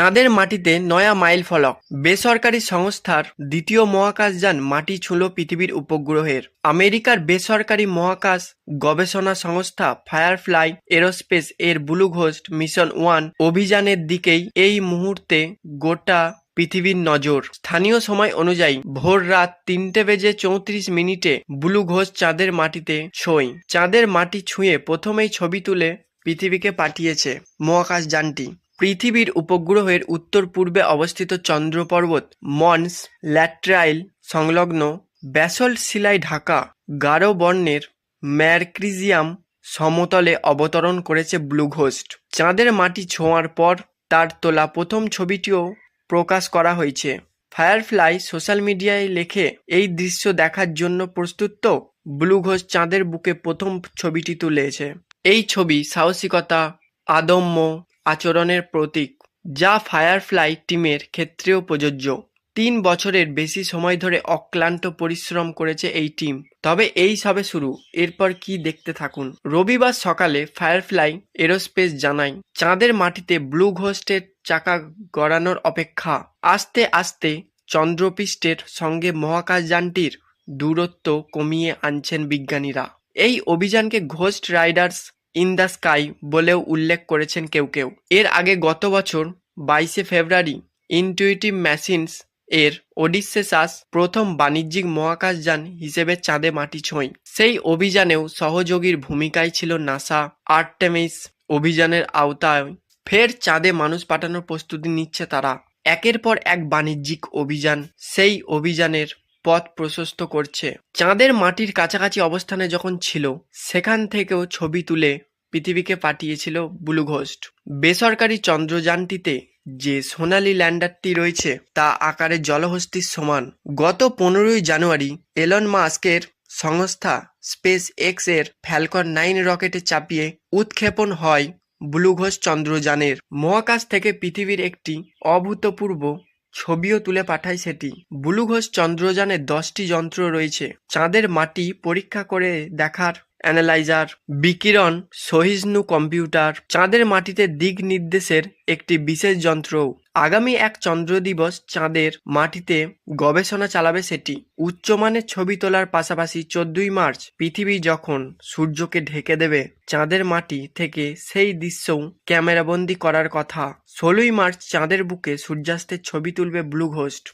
চাঁদের মাটিতে নয়া মাইল ফলক। বেসরকারি সংস্থার দ্বিতীয় মহাকাশযান মাটি ছুঁল পৃথিবীর উপগ্রহের। আমেরিকার বেসরকারি মহাকাশ গবেষণা সংস্থা ফায়ারফ্লাই এরোস্পেস এর ব্লু ঘোস্ট মিশন ওয়ান অভিযানের দিকেই এই মুহূর্তে গোটা পৃথিবীর নজর। স্থানীয় সময় অনুযায়ী ভোর রাত তিনটে বেজে চৌত্রিশ মিনিটে ব্লু ঘোষ চাঁদের মাটিতে ছোঁই চাঁদের মাটি ছুঁয়ে প্রথমেই ছবি তুলে পৃথিবীকে পাঠিয়েছে মহাকাশযানটি পৃথিবীর উপগ্রহের উত্তর পূর্বে অবস্থিত চন্দ্র পর্বত মন্স ল্যাট্রাইল সংলগ্ন ব্যাসল্ট শিলায় ঢাকা গাঢ় বর্ণের ম্যারক্রিজিয়াম সমতলে অবতরণ করেছে ব্লু ঘোস্ট। চাঁদের মাটি ছোঁয়ার পর তার তোলা প্রথম ছবিটিও প্রকাশ করা হয়েছে। ফায়ারফ্লাই সোশ্যাল মিডিয়ায় লেখে, এই দৃশ্য দেখার জন্য প্রস্তুত তো? ব্লু ঘোষ চাঁদের বুকে প্রথম ছবিটি তুলেছে। এই ছবি সাহসিকতা, আদম্য আচরণের প্রতীক, যা ফায়ারফ্লাই টিমের ক্ষেত্রেও প্রযোজ্য। তিন বছরের বেশি সময় ধরে অক্লান্ত পরিশ্রম করেছে এই টিম তবে এই সবে শুরু। এরপর কি দেখতে থাকুন। রবিবার সকালে ফায়ারফ্লাই এরোস্পেস জানায়, চাঁদের মাটিতে ব্লু ঘোস্টের চাকা গড়ানোর অপেক্ষা। আস্তে আস্তে চন্দ্রপৃষ্ঠের সঙ্গে মহাকাশযানটির দূরত্ব কমিয়ে আনছেন বিজ্ঞানীরা। এই অভিযানকে Ghost Riders in the Sky বলেও উল্লেখ করেছেন কেউ কেউ। এর আগে গত বছর বাইশে ফেব্রুয়ারি ইনটুইটিভ মেশিনস এর ওডিসেসাস প্রথম বাণিজ্যিক মহাকাশযান হিসেবে চাঁদে মাটি ছোঁয়। সেই অভিযানেও সহযোগীর ভূমিকায় ছিল নাসা আর্টেমিস অভিযানের আওতায়। ফের চাঁদে মানুষ পাঠানোর প্রস্তুতি নিচ্ছে তারা। একের পর এক বাণিজ্যিক অভিযান। সেই অভিযানের পথ প্রশস্ত করছে। চাঁদের মাটির কাছাকাছি অবস্থানে যখন ছিল, সেখান থেকেও ছবি তুলে পৃথিবীকে পাঠিয়েছিল ব্লু ঘোস্ট বেসরকারি চন্দ্রযানটিতে যে সোনালি ল্যান্ডারটি রয়েছে, তা আকারে জলহস্তির সমান। গত পনেরোই জানুয়ারি, এলন মাস্কের সংস্থা স্পেস এক্সের ফ্যালকন নাইন রকেটে চাপিয়ে উৎক্ষেপণ হয় ব্লু ঘোষ চন্দ্রযানের। মহাকাশ থেকে পৃথিবীর একটি অভূতপূর্ব ছবিও তুলে পাঠায় সেটি। ব্লু ঘোষ চন্দ্রযানে দশটি যন্ত্র রয়েছে। চাঁদের মাটি পরীক্ষা করে দেখার অ্যানালাইজার, বিকিরণ, সহিষ্ণু কম্পিউটার, চাঁদের মাটিতে দিক নির্দেশের একটি বিশেষ যন্ত্রও আগামী এক চন্দ্র দিবস চাঁদের মাটিতে গবেষণা চালাবে সেটি। উচ্চমানের ছবি তোলার পাশাপাশি চোদ্দই মার্চ পৃথিবী যখন সূর্যকে ঢেকে দেবে, চাঁদের মাটি থেকে সেই দৃশ্যও ক্যামেরাবন্দি করার কথা। ষোলোই মার্চ চাঁদের বুকে সূর্যাস্তের ছবি তুলবে ব্লু ঘোস্ট